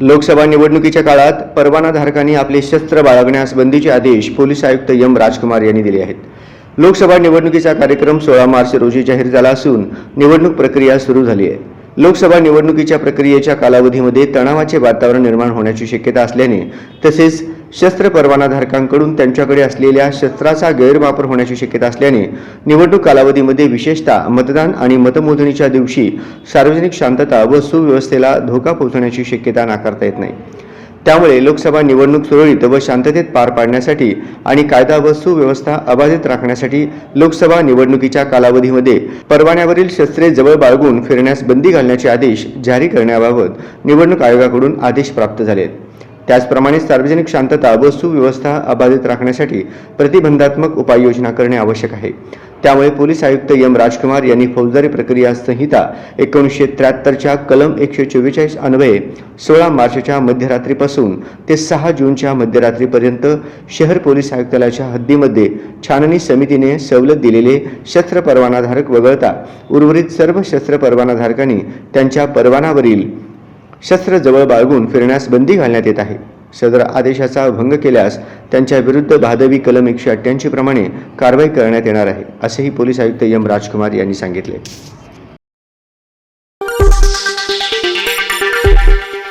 लोकसभा निवडणुकीच्या काळात परवानाधारकांनी आपले शस्त्र बाळगण्यास बंदीचे आदेश पोलीस आयुक्त एम राजकुमार यांनी दिले आहेत. लोकसभा निवडणुकीचा कार्यक्रम सोळा मार्च रोजी जाहीर झाला असून निवडणूक प्रक्रिया सुरू झाली आहे. लोकसभा निवडणुकीच्या प्रक्रियेच्या कालावधीमध्ये तणावाचे वातावरण निर्माण होण्याची शक्यता असल्याने तसेच शस्त्र परवानाधारकांकडून त्यांच्याकडे असलेल्या शस्त्राचा गैरवापर होण्याची शक्यता असल्याने निवडणूक कालावधीमध्ये विशेषतः मतदान आणि मतमोजणीच्या दिवशी सार्वजनिक शांतता व सुव्यवस्थेला धोका पोहोचण्याची शक्यता नाकारता येत नाही. त्यामुळे लोकसभा निवडणूक सुरळीत व शांततेत पार पाडण्यासाठी आणि कायदा व सुव्यवस्था अबाधित राखण्यासाठी लोकसभा निवडणुकीच्या कालावधीमध्ये परवान्यावरील शस्त्रे जवळ बाळगून फिरण्यास बंदी घालण्याचे आदेश जारी करण्याबाबत निवडणूक आयोगाकडून आदेश प्राप्त झालेत. त्याचप्रमाणे सार्वजनिक शांतता व सुव्यवस्था अबाधित राखण्यासाठी प्रतिबंधात्मक उपाययोजना करणे आवश्यक आहे. त्यामुळे पोलीस आयुक्त एम राजकुमार यांनी फौजदारी प्रक्रिया संहिता एकोणीसशे त्र्याहत्तरच्या कलम एकशे चोवेचाळीस अन्वये सोळा मार्चच्या मध्यरात्रीपासून ते सहा जूनच्या मध्यरात्रीपर्यंत शहर पोलीस आयुक्तालयाच्या हद्दीमध्ये छाननी समितीने सवलत दिलेले शस्त्र परवानाधारक वगळता उर्वरित सर्व शस्त्र परवानाधारकांनी त्यांच्या परवानावरील शस्त्र जवळ बाळगून फिरण्यास बंदी घालण्यात येत आहे. सदर आदेशाचा भंग केल्यास त्यांच्या विरुद्ध भादवी कलम एकशे अठ्ठ्याऐंशी प्रमाणे कारवाई करण्यात येणार आहे असेही पोलीस आयुक्त एम राजकुमार यांनी सांगितले.